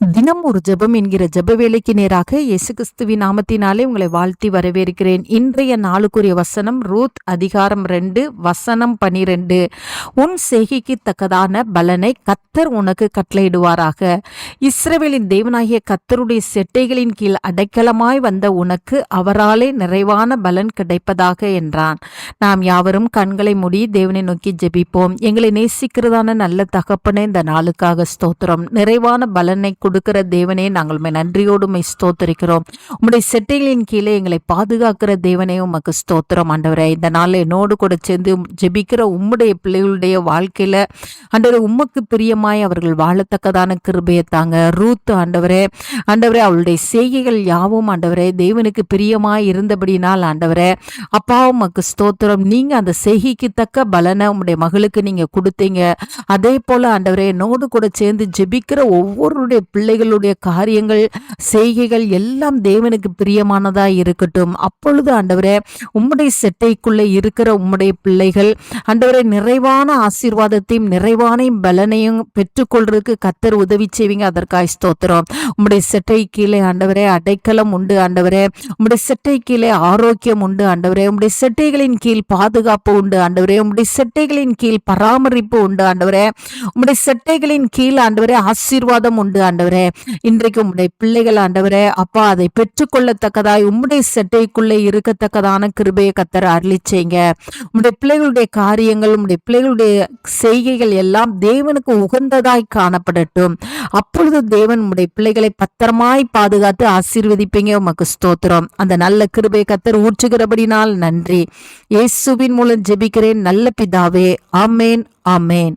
தினம் ஒரு ஜெபம் என்கிற ஜெப வேலைக்கு நேராக இயேசு கிறிஸ்துவின் நாமத்தினாலே உங்களை வாழ்த்தி வரவேற்கிறேன். இன்றைய நாளுக்குரிய வசனம் ரூத் அதிகாரம் ரெண்டு வசனம் பனிரெண்டு. உன் செய்கைக்கு தக்கதான பலனை கத்தர் உனக்கு கட்டளையிடுவாராக. இஸ்ரவேலின் தேவனாகிய கத்தருடைய செட்டைகளின் கீழ் அடைக்கலமாய் வந்த உனக்கு அவராலே நிறைவான பலன் கிடைப்பதாக என்றான். நாம் யாவரும் கண்களை மூடி தேவனை நோக்கி ஜெபிப்போம். எங்களை நேசிக்கிறதான நல்ல தகப்பனே இந்த நாளுக்காக ஸ்தோத்திரம். நிறைவான பலனை கொடுக்கிற தேவனே நாங்கள் நன்றியோடு உண்மை ஸ்தோத்தரிக்கிறோம். உம்முடைய செட்டைகளின் கீழே எங்களை பாதுகாக்கிற தேவனே உமக்கு ஸ்தோத்திரம் ஆண்டவரே. இந்த நாளில் என்னோடு கூட சேர்ந்து ஜெபிக்கிற உம்முடைய பிள்ளைகளுடைய வாழ்க்கையில ஆண்டவரே உமக்கு பிரியமாய் அவர்கள் வாழத்தக்கதான கிருபையை தாங்க. ரூத் ஆண்டவரே ஆண்டவரே அவளுடைய செய்கைகள் யாவும் ஆண்டவரே தேவனுக்கு பிரியமாய் இருந்தபடினால் ஆண்டவரே அப்பா உமக்கு ஸ்தோத்திரம். நீங்க அந்த செய்கைக்கு தக்க பலனை உம்முடைய மகளுக்கு நீங்க கொடுத்தீங்க. அதே போல ஆண்டவரே என்னோடு கூட சேர்ந்து ஜெபிக்கிற ஒவ்வொருடைய பிள்ளைகளுடைய காரியங்கள் செய்கைகள் எல்லாம் தேவனுக்கு பிரியமானதா இருக்கட்டும். அப்பொழுது ஆண்டவரே உம்முடைய செட்டைக்குள்ளே இருக்கிற உம்முடைய பிள்ளைகள் ஆண்டவரே நிறைவான ஆசீர்வாதத்தையும் நிறைவான பலனையும் பெற்றுக்கொள்றதுக்கு கத்தர் உதவி செய்வீங்க. அதற்காக ஸ்தோத்திரம். உம்முடைய செட்டை கீழே ஆண்டவரே அடைக்கலம் உண்டு ஆண்டவரே. உம்முடைய செட்டை கீழே ஆரோக்கியம் உண்டு ஆண்டவரே. உம்முடைய செட்டைகளின் கீழ் பாதுகாப்பு உண்டு ஆண்டவரே. உம்முடைய செட்டைகளின் கீழ் பராமரிப்பு உண்டு ஆண்டவரே. உம்முடைய செட்டைகளின் கீழ் ஆண்டவரே ஆசீர்வாதம் உண்டு ஆண்டவரே. இன்றைக்கு உம்முடைய பிள்ளைகள் ஆண்டவரே அப்பா அதை பெற்றுக்கொள்ளத்தக்கதாய் உம்முடைய செட்டைக்குள்ளே இருக்கத்தக்கதான கிருபையை கத்தர் அருளிச்சேங்க உம்முடைய பிள்ளைகளுடைய காரியங்கள் உம்முடைய பிள்ளைகளுடைய செய்கைகள் எல்லாம் தேவனுக்கு உகந்ததாய் காணப்படட்டும். அப்பொழுது தேவன் உம்முடைய பிள்ளைகளை பத்திரமாய் பாதுகாத்து ஆசீர்வதிப்பீங்க. உமக்கு ஸ்தோத்திரம். அந்த நல்ல கிருபை கத்தர் ஊற்றுகிறபடினால் நன்றி. இயேசுவின் மூலம் ஜெபிக்கிறேன். நல்ல பிதாவே. ஆமேன் ஆமேன்.